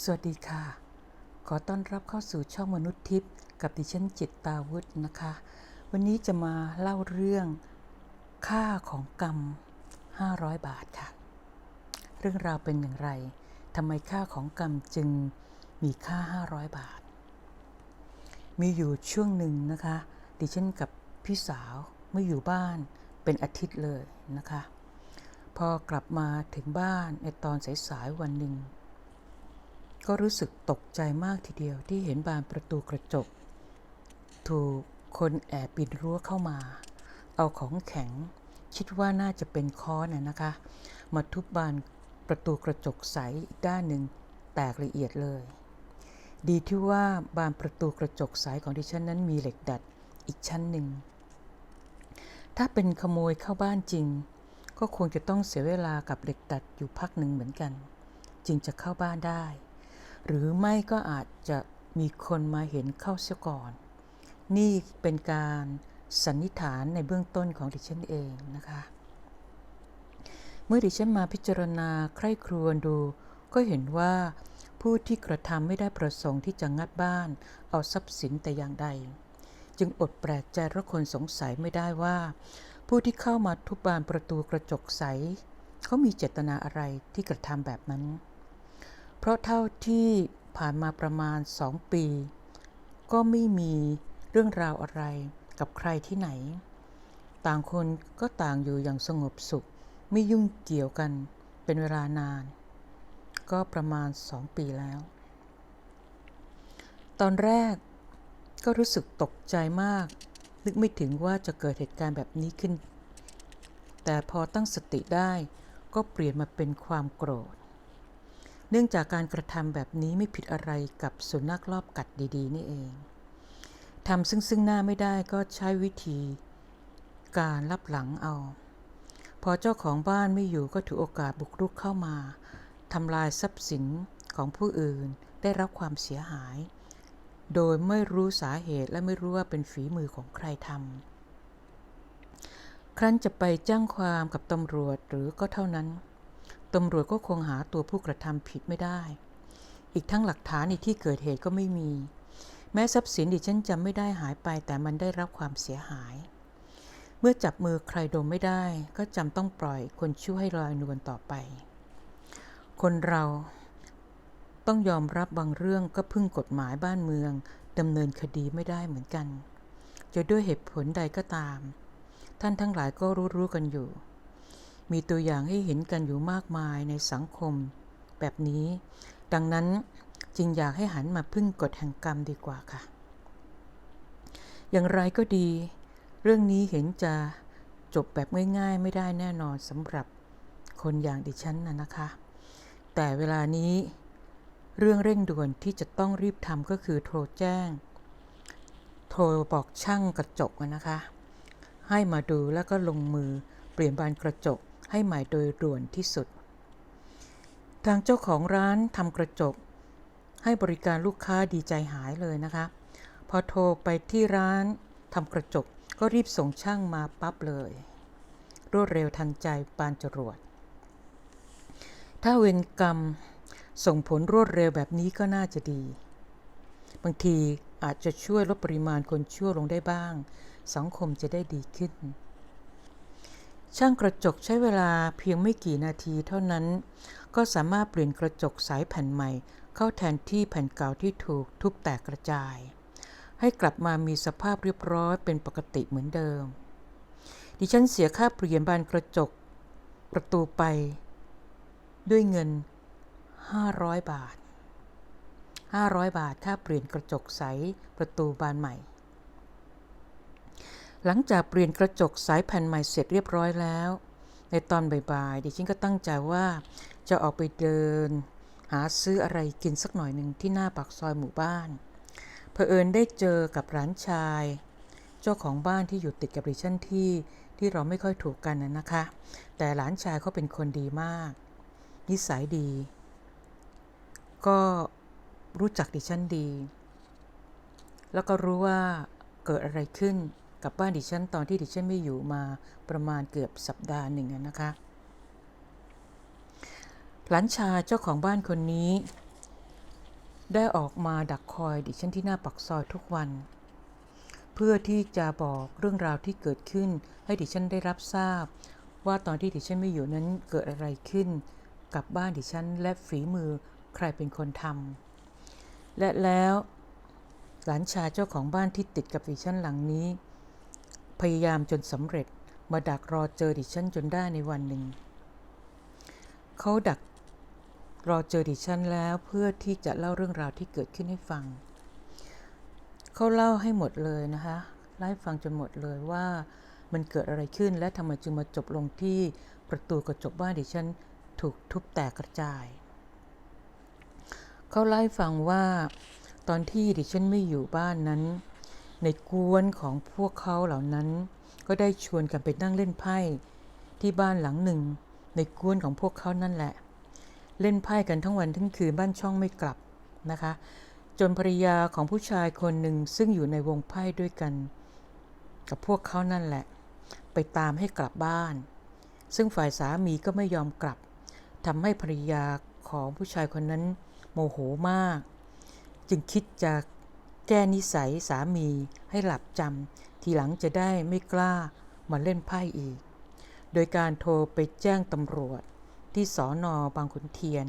สวัสดีค่ะ ขอต้อนรับเข้าสู่ช่องมนุษย์ทิพย์กับดิฉันจิตตาวุฒนะคะ วันนี้จะมาเล่าเรื่องค่าของกรรม 500 บาทค่ะ เรื่องราวเป็นอย่างไรทำไมค่าของกรรมจึงมีค่า 500 บาท มีอยู่ช่วงหนึ่งนะคะ ดิฉันกับพี่สาวไม่อยู่บ้านเป็นอาทิตย์เลยนะคะ พอกลับมาถึงบ้านในตอนสายๆวันหนึ่ง ก็รู้สึกตกใจมากทีเดียวที่เห็นบานประตูกระจก ถูกคนแอบปีนรั้วเข้ามา เอาของแข็ง คิดว่าน่าจะเป็นค้อนน่ะนะคะ มาทุบบานประตูกระจกใสอีกด้านหนึ่งแตกละเอียดเลย ดีที่ว่าบานประตูกระจกใสของดิฉันนั้นมีเหล็กดัดอีกชั้นหนึ่ง ถ้าเป็นขโมยเข้าบ้านจริง ก็คงจะต้องเสียเวลากับเหล็กดัดอยู่พักหนึ่งเหมือนกัน จึงจะเข้าบ้านได้ หรือไม่ก็อาจจะมีคนมาเห็นเข้าเสียก่อน นี่เป็นการสันนิษฐานในเบื้องต้นของดิฉันเองนะคะ เมื่อดิฉันมาพิจารณาใคร่ครวญดู ก็เห็นว่าผู้ที่กระทำไม่ได้ประสงค์ที่จะงัดบ้าน เอาทรัพย์สินแต่อย่างใด จึงอดแปลกใจและคนสงสัยไม่ได้ว่า ผู้ที่เข้ามาทุบบานประตูกระจกใส เขามีเจตนาอะไรที่กระทำแบบนั้น เพราะเท่าที่ผ่านมาประมาณสองปี ก็ไม่มีเรื่องราวอะไรกับใครที่ไหน ต่างคนก็ต่างอยู่อย่างสงบสุข ไม่ยุ่งเกี่ยวกันเป็นเวลานาน ก็ประมาณสองปีแล้ว ตอนแรกก็รู้สึกตกใจมาก นึกไม่ถึงว่าจะเกิดเหตุการณ์แบบนี้ขึ้น แต่พอตั้งสติได้ก็เปลี่ยนมาเป็นความโกรธ เนื่องจากการกระทำแบบนี้ไม่ผิดอะไรกับสุนัขรอบกัดดีๆ นี่เองทำซึ่งซึ่งหน้าไม่ได้ก็ใช้วิธีการรับหลังเอา พอเจ้าของบ้านไม่อยู่ก็ถือโอกาสบุกรุกเข้ามาทำลายทรัพย์สินของผู้อื่นได้รับความเสียหาย โดยไม่รู้สาเหตุและไม่รู้ว่าเป็นฝีมือของใครทำครั้นจะไปแจ้งความกับตำรวจหรือก็เท่านั้น ตำรวจก็คงหาตัวผู้กระทำผิดไม่ได้ อีกทั้งหลักฐานในที่เกิดเหตุก็ไม่มี แม้ทรัพย์สินดิฉันจำไม่ได้หายไปแต่มันได้รับความเสียหาย เมื่อจับมือใครดมไม่ได้ ก็จำต้องปล่อยคนชั่วให้ลอยนวลต่อไป คนเราต้องยอมรับบางเรื่องก็พึ่งกฎหมายบ้านเมืองดำเนินคดีไม่ได้เหมือนกัน จะด้วยเหตุผลใดก็ตาม ท่านทั้งหลายก็รู้ๆกันอยู่ มีตัวอย่างให้เห็นกันอยู่มากมายในสังคม แบบนี้ ดังนั้นจึงอยากให้หันมาพึ่งกฎแห่งกรรมดีกว่าค่ะ อย่างไรก็ดี เรื่องนี้เห็นจะจบแบบง่ายๆ ไม่ได้แน่นอนสำหรับคนอย่างดิฉันนะนะคะ แต่เวลานี้เรื่องเร่งด่วนที่จะต้องรีบทำก็คือโทรแจ้ง โทรบอกช่างกระจกนะคะ ให้มาดูแล้วก็ลงมือเปลี่ยนบานกระจก ให้ใหม่โดยด่วนที่สุด ทางเจ้าของร้านทำกระจก ให้บริการลูกค้าดีใจหายเลยนะคะ พอโทรไปที่ร้านทำกระจกก็รีบส่งช่างมาปั๊บเลย รวดเร็วทันใจปานจรวด ถ้าเวรกรรมส่งผลรวดเร็วแบบนี้ก็น่าจะดี บางทีอาจจะช่วยลดปริมาณคนชั่วลงได้บ้าง สังคมจะได้ดีขึ้น ช่างกระจกใช้เวลาเพียงไม่กี่นาทีเท่านั้น ก็สามารถเปลี่ยนกระจกสายแผ่นใหม่ เข้าแทนที่แผ่นเก่าที่ถูกทุบแตกกระจาย ให้กลับมามีสภาพเรียบร้อยเป็นปกติเหมือนเดิม ดิฉันเสียค่าเปลี่ยนบานกระจกประตูไป ด้วยเงิน 500 บาท 500 บาทค่าเปลี่ยนกระจกใสประตูบานใหม่ หลังจากเปลี่ยนกระจกสายแผ่นใหม่เสร็จเรียบร้อยแล้ว ในตอนบ่ายๆดิฉันก็ตั้งใจว่าจะออกไปเดิน หาซื้ออะไรกินสักหน่อยหนึ่งที่หน้าปากซอยหมู่บ้านเผอิญได้เจอกับร้านชาย เจ้าของบ้านที่อยู่ติดกับดิฉันที่ที่เราไม่ค่อยถูกกันนะนะคะ แต่หลานชายเขาเป็นคนดีมาก นิสัยดี ก็รู้จักดิฉันดี แล้วก็รู้ว่าเกิดอะไรขึ้น กับบ้านดิฉันตอนที่ดิฉันไม่อยู่มาประมาณเกือบสัปดาห์หนึ่งนะคะ หลานชาเจ้าของบ้านคนนี้ ได้ออกมาดักคอยดิฉันที่หน้าปักซอยทุกวัน เพื่อที่จะบอกเรื่องราวที่เกิดขึ้น ให้ดิฉันได้รับทราบ ว่าตอนที่ดิฉันไม่อยู่นั้นเกิดอะไรขึ้น กับบ้านดิฉันและฝีมือใครเป็นคนทำและแล้วหลานชายเจ้าของบ้านที่ติดกับดิฉันหลังนี้ พยายามจนสำเร็จมาดักรอเจอดิฉันจนได้ในวันหนึ่ง เขาดักรอเจอดิฉันแล้วเพื่อที่จะเล่าเรื่องราวที่เกิดขึ้นให้ฟัง เขาเล่าให้หมดเลยนะคะเล่ฟังจนหมดเลยว่ามันเกิดอะไรขึ้นและทำไมจึงมาจบลงที่ประตูกระจกบ้านดิฉันถูกทุบแตกกระจาย เขาเล่าให้ฟังว่า ตอนที่ดิฉันไม่อยู่บ้านนั้น ในกวนของพวกเขาเหล่านั้น ก็ได้ชวนกันไปนั่งเล่นไพ่ ที่บ้านหลังหนึ่ง ในกวนของพวกเขานั่นแหละ เล่นไพ่กันทั้งวันทั้งคืนบ้านช่องไม่กลับนะคะ จนภรรยาของผู้ชายคนหนึ่งซึ่งอยู่ในวงไพ่ด้วยกัน กับพวกเขานั่นแหละ ไปตามให้กลับบ้าน ซึ่งฝ่ายสามีก็ไม่ยอมกลับทำให้ภรรยาของผู้ชายคนนั้นโมโหมาก จึงคิดจะ แก้นิสัยสามีให้หลับจำทีหลังจะได้ไม่กล้ามาเล่นไพ่อีก โดยการโทรไปแจ้งตำรวจที่สอนอบางขุนเทียน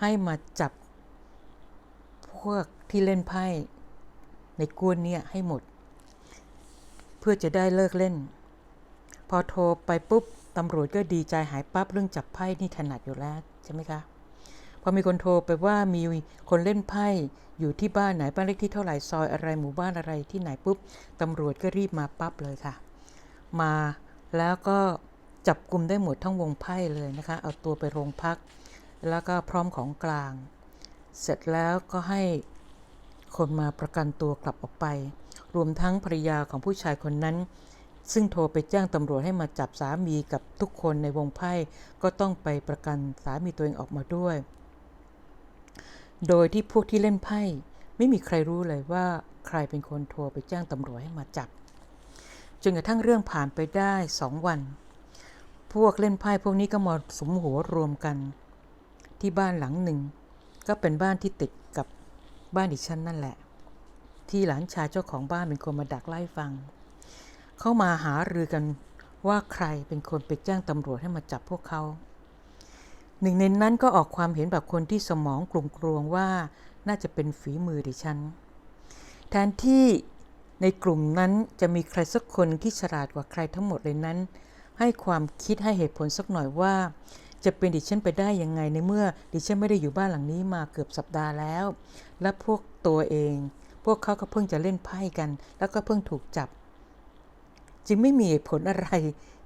ให้มาจับพวกที่เล่นไพ่ในกวนเนี่ยให้หมด เพื่อจะได้เลิกเล่น พอโทรไปปุ๊บตำรวจก็ดีใจหายปั๊บเรื่องจับไพ่นี่ถนัดอยู่แล้วใช่ไหมคะ พอมีคนโทรไปว่ามีคนเล่นไพ่อยู่ที่บ้านไหนบ้านเลขที่เท่าไหร่ซอยอะไรหมู่บ้านอะไรที่ไหนปุ๊บตำรวจก็รีบมาปั๊บเลยค่ะ มาแล้วก็จับกลุ่มได้หมดทั้งวงไพ่เลยนะคะ เอาตัวไปโรงพัก แล้วก็พร้อมของกลาง เสร็จแล้วก็ให้คนมาประกันตัวกลับออกไป รวมทั้งภรรยาของผู้ชายคนนั้น ซึ่งโทรไปแจ้งตำรวจให้มาจับสามีกับทุกคนในวงไพ่ก็ต้องไปประกันสามีตัวเองออกมาด้วย โดยที่พวกที่เล่นไพ่ไม่มีใครรู้เลยว่าใครเป็นคนโทรไปแจ้งตำรวจให้มาจับ จนกระทั่งเรื่องผ่านไปได้สองวัน พวกเล่นไพ่พวกนี้ก็มาสมหัวรวมกัน ที่บ้านหลังหนึ่ง ก็เป็นบ้านที่ติดกับบ้านดิฉันนั่นแหละ ที่หลานชายเจ้าของบ้านเป็นคนมาดักไล่ฟัง เข้ามาหารือกันว่าใครเป็นคนไปแจ้งตำรวจให้มาจับพวกเขา หนึ่งในนั้นก็ออกความเห็นแบบคนที่สมองกลุ่มกลวงว่าน่าจะเป็นฝีมือดิฉัน แทนที่ในกลุ่มนั้นจะมีใครสักคนที่ฉลาดกว่าใครทั้งหมดเลยนั้น ให้ความคิดให้เหตุผลสักหน่อยว่า จะเป็นดิฉันไปได้ยังไงในเมื่อดิฉันไม่ได้อยู่บ้านหลังนี้มาเกือบสัปดาห์แล้ว และพวกตัวเอง พวกเขาก็เพิ่งจะเล่นไพ่กัน แล้วก็เพิ่งถูกจับ จึงไม่มีเหตุผลอะไร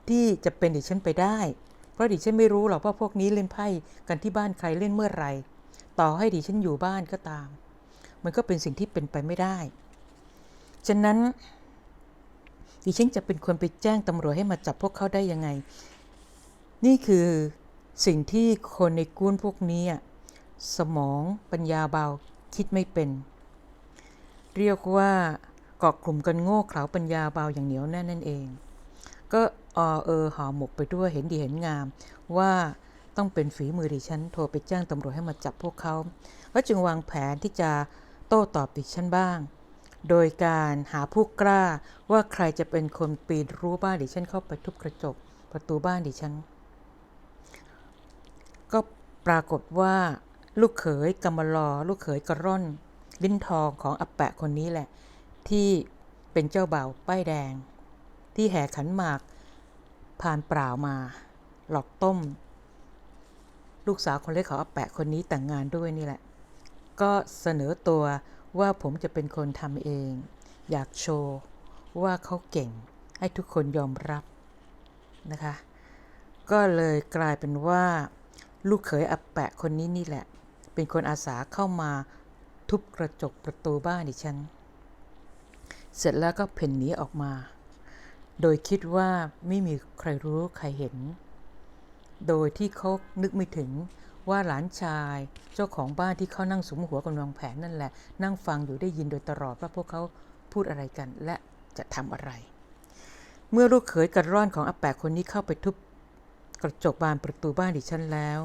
ที่จะเป็นดิฉันไปได้ ราะดิฉันไม่รู้หรอกว่าพวกนี้เล่นไพ่กันที่บ้านใครเล่นเมื่อไหร่ ต่อให้ดิฉันอยู่บ้านก็ตาม มันก็เป็นสิ่งที่เป็นไปไม่ได้ ฉะนั้น ดิฉันจะเป็นคนไปแจ้งตำรวจให้มาจับพวกเขาได้ยังไง นี่คือสิ่งที่คนในกวนพวกนี้อะสมองปัญญาเบาคิดไม่เป็น เรียกว่าเกาะกลุ่มกันโง่เขลาปัญญาเบาอย่างเหนียวแน่นนั่นเอง ก็ออเออหอหมกไปด้วยเห็นดีเห็นงาม ว่าต้องเป็นฝีมือดิฉันโทรไปแจ้งตำรวจให้มาจับพวกเขาก็จึงวางแผนที่จะโต้ตอบดิฉันบ้าง โดยการหาผู้กล้าว่าใครจะเป็นคนปีนรั้วบ้านดิฉันเข้าไปทุบกระจกประตูบ้านดิฉัน ก็ปรากฏว่าลูกเขยกำมลอ ลูกเขยกระร่อนลิ้นทองของอาแปะคนนี้แหละ ที่เป็นเจ้าบ่าวป้ายแดง ที่แห่ขันหมาก ผ่านเปล่ามา หลอกต้ม ลูกสาวคนเล็กของอาแปะคนนี้แต่งงานด้วยนี่แหละ ก็เสนอตัวว่าผมจะเป็นคนทำเอง อยากโชว์ ว่าเขาเก่ง ให้ทุกคนยอมรับนะคะ ก็เลยกลายเป็นว่า ลูกเขยอาแปะคนนี้นี่แหละ เป็นคนอาสาเข้ามาทุบกระจกประตูบ้านดิฉัน เสร็จแล้วก็เพ่นหนีออกมา โดยคิดว่าไม่มีใครรู้ใครเห็น โดยที่เขานึกไม่ถึงว่าหลานชายเจ้าของบ้านที่เขานั่งสมหัวกำลังแผนนั่นแหละ นั่งฟังอยู่ได้ยินโดยตลอดว่าพวกเขาพูดอะไรกันและจะทำอะไร เมื่อลูกเขยกระร่อนของอาแปะคนนี้เข้าไปทุบกระจกบานประตูบ้านดิฉันแล้ว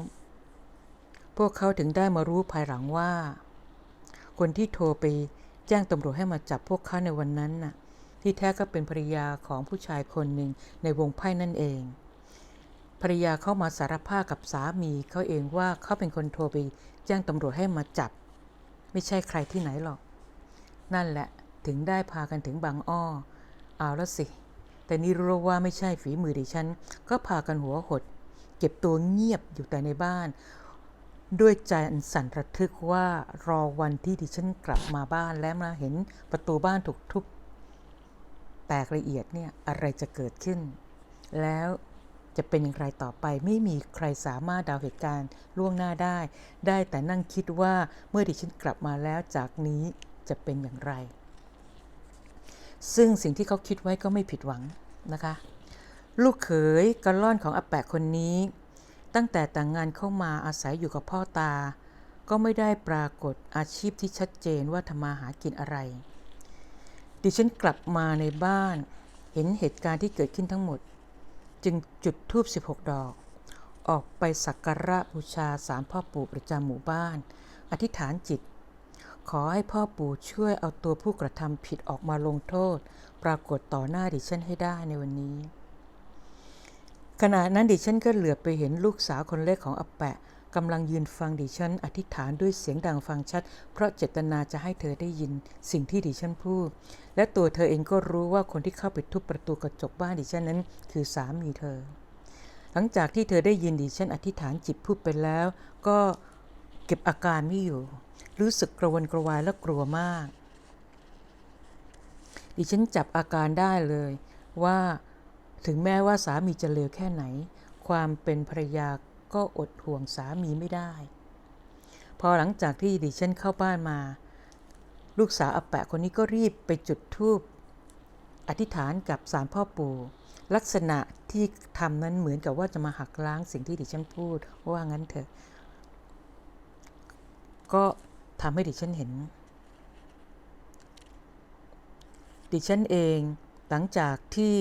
พวกเขาถึงได้มารู้ภายหลังว่า คนที่โทรไปแจ้งตำรวจให้มาจับพวกเขาในวันนั้นน่ะ ที่แท้ก็เป็นภรรยาของผู้ชายคนหนึ่งในวงไพ่นั่นเอง ภรรยาเข้ามาสารภาพกับสามีเขาเองว่าเขาเป็นคนโทรไปแจ้งตำรวจให้มาจับ ไม่ใช่ใครที่ไหนหรอก นั่นแหละถึงได้พากันถึงบางอ้อ เอาละสิ แต่นี่รู้ว่าไม่ใช่ฝีมือดิฉัน ก็พากันหัวหด เก็บตัวเงียบอยู่แต่ในบ้าน ด้วยใจอันสั่นระทึกว่ารอวันที่ดิฉันกลับมาบ้านแล้วมาเห็นประตูบ้านถูกทุบ แตกละเอียดเนี่ยอะไรจะเกิดขึ้น แล้วจะเป็นอย่างไรต่อไปไม่มีใครสามารถเดาเหตุการณ์ล่วงหน้าได้ ได้แต่นั่งคิดว่าเมื่อดิฉันกลับมาแล้วจากนี้จะเป็นอย่างไร ซึ่งสิ่งที่เขาคิดไว้ก็ไม่ผิดหวังนะคะ ลูกเขยกระล่อนของอาแปะคนนี้ ตั้งแต่แต่งงานเข้ามาอาศัยอยู่กับพ่อตา ก็ไม่ได้ปรากฏอาชีพที่ชัดเจนว่าทำมาหากินอะไร ดิฉันกลับมาในบ้าน เห็นเหตุการณ์ที่เกิดขึ้นทั้งหมด จึงจุดธูป 16 ดอก ออกไปสักการะบูชาสารพ่อปู่ประจำหมู่บ้าน อธิษฐานจิต ขอให้พ่อปู่ช่วยเอาตัวผู้กระทำผิดออกมาลงโทษ ปรากฏต่อหน้าดิฉันให้ได้ในวันนี้ ขณะนั้นดิฉันก็เหลือบไปเห็นลูกสาวคนเล็กของอาแปะ กำลังยืนฟังดิฉันอธิษฐานด้วยเสียงดังฟังชัด เพราะเจตนาจะให้เธอได้ยินสิ่งที่ดิฉันพูด และตัวเธอเองก็รู้ว่าคนที่เข้าไปทุบประตูกระจกบ้านดิฉันนั้น คือสามีเธอ หลังจากที่เธอได้ยินดิฉันอธิษฐานจิตพูดไปแล้ว ก็เก็บอาการไม่อยู่ รู้สึกกระวนกระวายและกลัวมาก ดิฉันจับอาการได้เลยว่าถึงแม้ว่าสามีจะเลวแค่ไหน ความเป็นภรรยา ก็อดห่วงสามีไม่ได้ พอหลังจากที่ดิฉันเข้าบ้านมา ลูกสาวอาแปะคนนี้ก็รีบไปจุดธูปอธิษฐานกับสารพ่อปู่ ลักษณะที่ทำนั้นเหมือนกับว่าจะมาหักล้างสิ่งที่ดิฉันพูดว่างั้นเถอะ ก็ทำให้ดิฉันเห็น ดิฉันเองหลังจากที่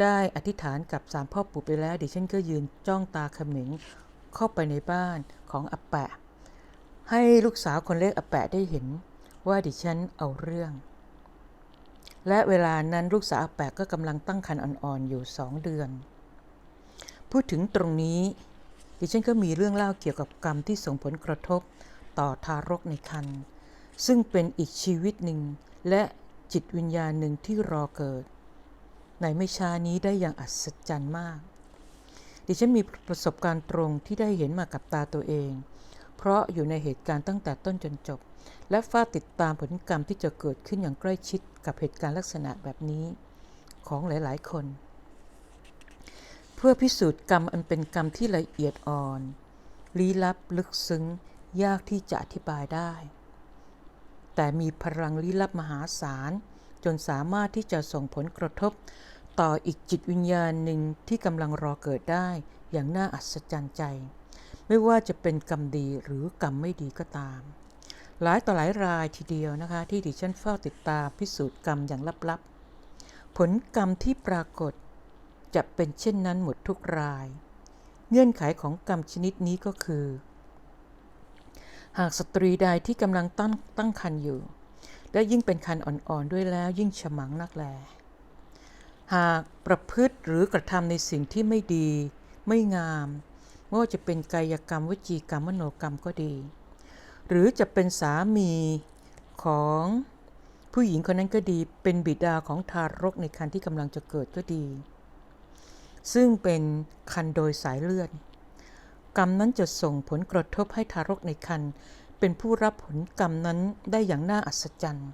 ได้อธิษฐานกับสารพ่อปู่ไปแล้วดิฉันก็ยืนจ้องตาเขม็งเข้าไปในบ้านของอาแปะ ให้ลูกสาวคนเล็กอาแปะได้เห็นว่าดิฉันเอาเรื่อง และเวลานั้นลูกสาวอาแปะก็กำลังตั้งครรภ์อ่อนๆอยู่สองเดือน พูดถึงตรงนี้ ดิฉันก็มีเรื่องเล่าเกี่ยวกับกรรมที่ส่งผลกระทบต่อทารกในครรภ์ซึ่งเป็นอีกชีวิตหนึ่งและจิตวิญญาณหนึ่งที่รอเกิด ในไม่ช้านี้ได้อย่างอัศจรรย์มาก ดิฉันมีประสบการณ์ตรงที่ได้เห็นมากับตาตัวเอง เพราะอยู่ในเหตุการณ์ตั้งแต่ต้นจนจบ และเฝ้าติดตามผลกรรมที่จะเกิดขึ้นอย่างใกล้ชิดกับเหตุการณ์ลักษณะแบบนี้ของหลาย ๆ คน เพื่อพิสูจน์กรรมอันเป็นกรรมที่ละเอียดอ่อน ลี้ลับลึกซึ้ง ยากที่จะอธิบายได้ แต่มีพลังลี้ลับมหาศาล จนสามารถที่จะส่งผลกระทบ ต่ออีกจิตวิญญาณหนึ่งที่กำลังรอเกิดได้ อย่างน่าอัศจรรย์ใจ ไม่ว่าจะเป็นกรรมดีหรือกรรมไม่ดีก็ตาม หลายต่อหลายรายทีเดียวนะคะ ที่ดิฉันเฝ้าติดตามพิสูจน์กรรมอย่างลับๆ ผลกรรมที่ปรากฏจะเป็นเช่นนั้นหมดทุกราย เงื่อนไขของกรรมชนิดนี้ก็คือ หากสตรีใดที่กำลังตั้งตั้งครรภ์อยู่ และยิ่งเป็นคันอ่อนๆด้วยแล้วยิ่งฉมังนักแล หากประพฤติหรือกระทำในสิ่งที่ไม่ดี ไม่งามไม่ว่าจะเป็นกายกรรมวจีกรรมมโนกรรมก็ดี หรือจะเป็นสามีของผู้หญิงคนนั้นก็ดีเป็นบิดาของทารกในครรภ์ที่กำลังจะเกิดก็ดี ซึ่งเป็นคันโดยสายเลือดกรรมนั้นจะส่งผลกระทบให้ทารกในครรภ เป็นผู้รับผลกรรมนั้นได้อย่างน่าอัศจรรย์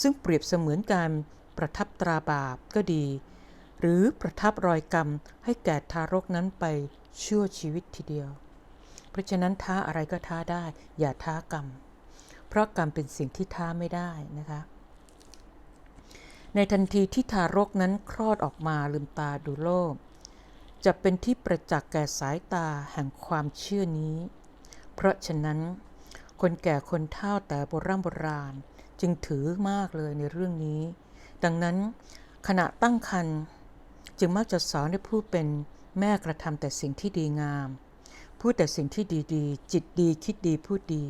ซึ่งเปรียบเสมือนการประทับตราบาปก็ดี หรือประทับรอยกรรมให้แก่ทารกนั้นไปชั่วชีวิตทีเดียว เพราะฉะนั้นท้าอะไรก็ท้าได้ อย่าท้ากรรม เพราะกรรมเป็นสิ่งที่ท้าไม่ได้นะคะ ในทันทีที่ทารกนั้นคลอดออกมาลืมตาดูโลก จะเป็นที่ประจักษ์แก่สายตาแห่งความเชื่อนี้ เพราะฉะนั้น คนแก่คนเฒ่าแต่โบราณโบราณจึงถือมากเลยในเรื่องนี้ ดังนั้นขณะตั้งครรภ์จึงมักจะสอนให้ผู้เป็นแม่กระทำแต่สิ่งที่ดีงาม พูดแต่สิ่งที่ดีๆ จิตดีคิดดีพูดดี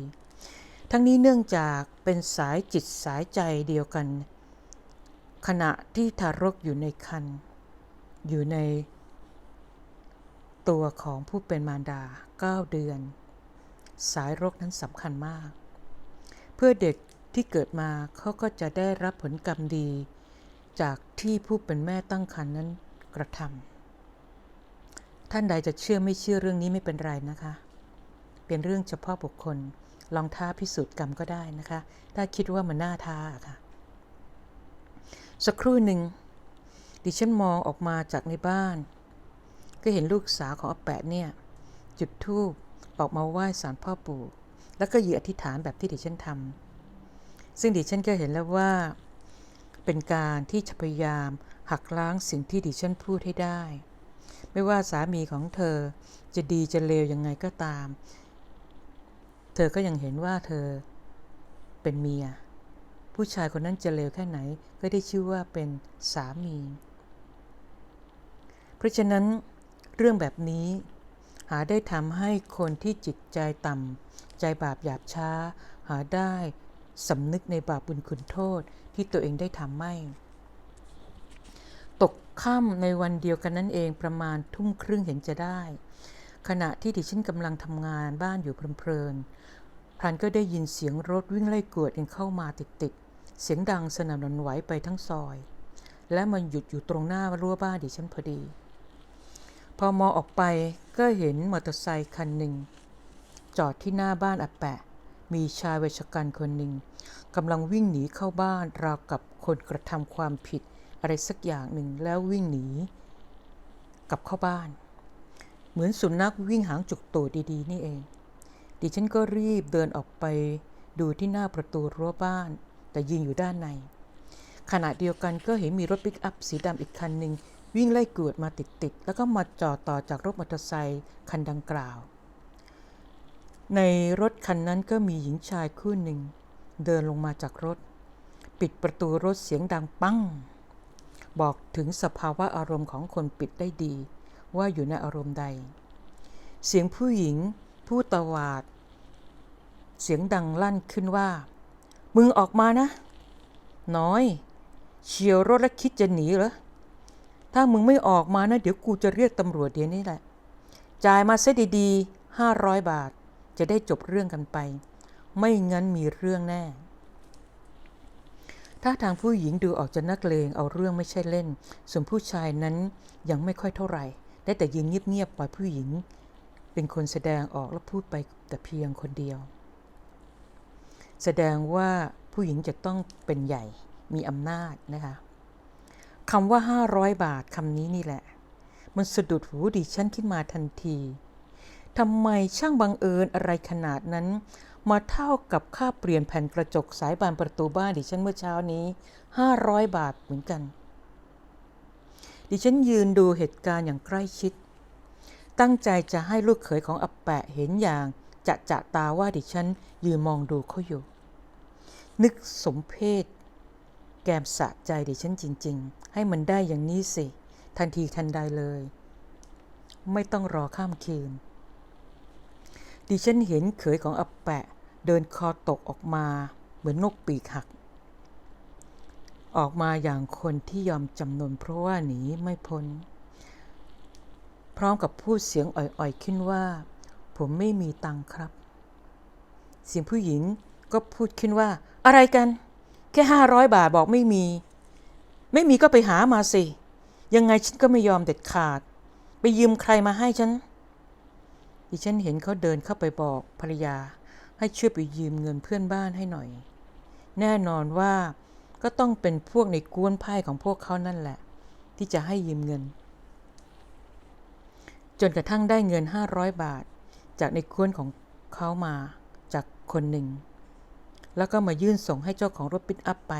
ทั้งนี้เนื่องจากเป็นสายจิตสายใจเดียวกัน ขณะที่ทารกอยู่ในครรภ์อยู่ในตัวของผู้เป็นมารดา 9 เดือน สายรกนั้นสำคัญมาก เพื่อเด็กที่เกิดมาเขาก็จะได้รับผลกรรมดี จากที่ผู้เป็นแม่ตั้งครรภ์นั้นกระทำท่านใดจะเชื่อไม่เชื่อเรื่องนี้ไม่เป็นไรนะคะ เป็นเรื่องเฉพาะบุคคล ลองท้าพิสูจน์กรรมก็ได้นะคะ ถ้าคิดว่ามันน่าท้าค่ะ สักครู่หนึ่งดิฉันมองออกมาจากในบ้าน ก็เห็นลูกสาวของอาแปะเนี่ย จุดธูป ออกมาไหว้สารพ่อปู่ แล้วก็ยืนอธิษฐานแบบที่ดิฉันทำซึ่งดิฉันก็เห็นแล้วว่า เป็นการที่พยายามหักล้างสิ่งที่ดิฉันพูดให้ได้ ไม่ว่าสามีของเธอจะดีจะเลวยังไงก็ตาม เธอก็ยังเห็นว่าเธอเป็นเมีย ผู้ชายคนนั้นจะเลวแค่ไหนก็ได้ชื่อว่าเป็นสามี เพราะฉะนั้นเรื่องแบบนี้ หาได้ทำให้คนที่จิตใจต่ำใจบาปหยาบช้า หาได้สำนึกในบาปบุญคุณโทษที่ตัวเองได้ทำไม่ ตกค่ำในวันเดียวกันนั่นเองประมาณทุ่มครึ่งเห็นจะได้ ขณะที่ดิฉันกำลังทำงานบ้านอยู่เพลินๆพลันก็ได้ยินเสียงรถวิ่งไล่กวดกันเข้ามาติดๆ เสียงดังสนั่นหวั่นไหวไปทั้งซอย และมันหยุดอยู่ตรงหน้ารั้วบ้านดิฉันพอดี พอมองออกไป ก็เห็นมอเตอร์ไซค์คันหนึ่ง จอดที่หน้าบ้านอาแปะ มีชายวัยชกันคนหนึ่งกำลังวิ่งหนีเข้าบ้านราวกับคนกระทำความผิดอะไรสักอย่างหนึ่งแล้ววิ่งหนีกลับเข้าบ้าน เหมือนสุนัขวิ่งหางจุกตูดดีๆ นี่เอง ดิฉันก็รีบเดินออกไปดูที่หน้าประตูรั้วบ้าน แต่ยิงอยู่ด้านใน ขณะเดียวกันก็เห็นมีรถปิกอัพสีดำอีกคันหนึ่ง วิ่งไล่กวดมาติดๆ แล้วก็มาจอดต่อจากรถมอเตอร์ไซค์คันดังกล่าว ในรถคันนั้นก็มีหญิงชายคู่หนึ่ง เดินลงมาจากรถ ปิดประตูรถเสียงดังปั้ง บอกถึงสภาวะอารมณ์ของคนปิดได้ดี ว่าอยู่ในอารมณ์ใด เสียงผู้หญิงพูดตวาด เสียงดังลั่นขึ้นว่า มึงออกมานะ น้อย เฉียวรถและคิดจะหนีเหรอ ถ้ามึงไม่ออกมานะ เดี๋ยวกูจะเรียกตำรวจเดี๋ยวนี้แหละ จ่ายมาเสียดีๆห้าร้อยบาท จะได้จบเรื่องกันไป ไม่งั้นมีเรื่องแน่ ถ้าทางผู้หญิงดูออกจะนักเลงเอาเรื่องไม่ใช่เล่น ส่วนผู้ชายนั้นยังไม่ค่อยเท่าไหร่ ได้แต่ยืนเงียบๆปล่อยผู้หญิง เป็นคนแสดงออกและพูดไปแต่เพียงคนเดียว แสดงว่าผู้หญิงจะต้องเป็นใหญ่มีอำนาจนะคะ คำว่า 500 บาทคำนี้นี่แหละ มันสะดุดหูดิฉันขึ้นมาทันทีทำไมช่างบังเอิญอะไรขนาดนั้น มาเท่ากับค่าเปลี่ยนแผ่นกระจกสายบานประตูบ้านดิฉันเมื่อเช้านี้ 500 บาทเหมือนกัน ดิฉันยืนดูเหตุการณ์อย่างใกล้ชิด ตั้งใจจะให้ลูกเขยของอัปแปะเห็นอย่าง จะจะตาว่าดิฉันยืนมองดูเขาอยู่ นึกสมเพศ แกมสะใจดิฉันจริง ๆ ให้มันได้อย่างนี้สิ ทันทีทันใดเลย ไม่ต้องรอข้ามคืน ดิฉันเห็นเขยของอัปแปะ เดินคอตกออกมาเหมือนนกปีกหัก ออกมาอย่างคนที่ยอมจำนนเพราะว่าหนีไม่พ้น พร้อมกับพูดเสียงอ่อยๆขึ้นว่า ผมไม่มีตังครับ เสียงผู้หญิงก็พูดขึ้นว่า อะไรกัน แค่ห้าร้อยบาทบอกไม่มี ไม่มีก็ไปหามาสิ ยังไงฉันก็ไม่ยอมเด็ดขาด ไปยืมใครมาให้ฉัน ดิฉันเห็นเขาเดินเข้าไปบอกภรรยา ให้ช่วยไปยืมเงินเพื่อนบ้านให้หน่อย แน่นอนว่าก็ต้องเป็นพวกในกวนไพ่ของพวกเขานั่นแหละ ที่จะให้ยืมเงิน จนกระทั่งได้เงิน500บาท จากในกวนของเขามาจากคนหนึ่ง แล้วก็มายื่นส่งให้เจ้าของรถปิกอัพไป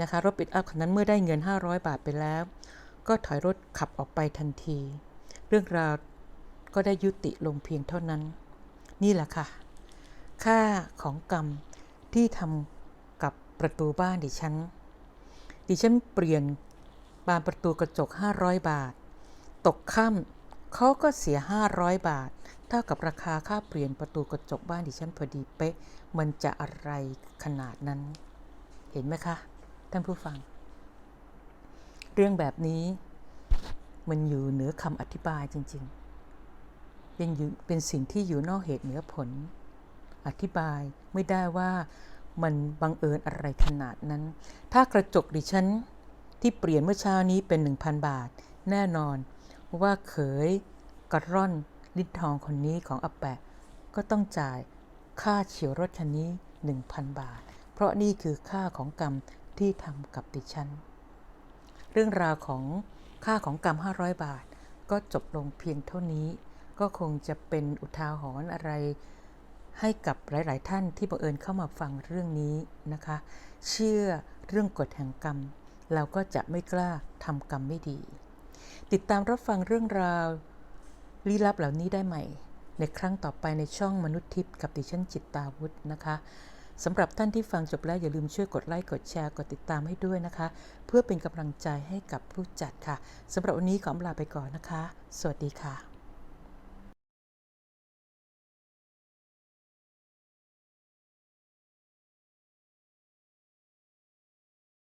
นะคะรถปิกอัพคันนั้นเมื่อได้เงิน 500 บาทไปแล้ว ก็ถอยรถขับออกไปทันที เรื่องราวก็ได้ยุติลงเพียงเท่านั้น นี่แหละค่ะ ค่าของกรรมที่ทำกับประตูบ้านดิฉัน ดิฉันเปลี่ยนบานประตูกระจก 500 บาท ตกค่ำเขาก็เสีย 500 บาท เท่ากับราคาค่าเปลี่ยนประตูกระจกบ้านดิฉันพอดีเป๊ะ มันจะอะไรขนาดนั้น เห็นไหมคะ ท่านผู้ฟัง เรื่องแบบนี้ มันอยู่เหนือคำอธิบายจริงๆ เป็นอยู่เป็นสิ่งที่อยู่นอกเหตุเหนือผล อธิบายไม่ได้ว่ามันบังเอิญอะไรขนาดนั้น ถ้ากระจกดิฉันที่เปลี่ยนเมื่อเช้านี้เป็น 1,000 บาท แน่นอนว่าเขยกระร่อน ลิ้นทองคนนี้ของอาแปะ ก็ต้องจ่ายค่าเฉียวรถคันนี้ 1,000 บาท เพราะนี่คือค่าของกรรมที่ทำกับดิฉัน เรื่องราวของค่าของกรรม 500 บาท ก็จบลงเพียงเท่านี้ ก็คงจะเป็นอุทาหรณ์อะไร ให้กับหลาย ๆ ท่านที่บังเอิญเข้ามาฟังเรื่องนี้นะคะ เชื่อเรื่องกฎแห่งกรรม เราก็จะไม่กล้าทำกรรมไม่ดี ติดตามรับฟังเรื่องราว ลี้ลับเหล่านี้ได้ใหม่ ในครั้งต่อไปในช่องมนุษย์ทิพย์กับดิฉันจิตตาวุฒินะคะสำหรับท่านที่ฟังจบแล้วอย่าลืมช่วยกดไลค์กดแชร์กดติดตามให้ด้วยนะคะ เพื่อเป็นกำลังใจให้กับผู้จัดค่ะสำหรับวันนี้ขออำลาไปก่อนนะคะ สวัสดีค่ะ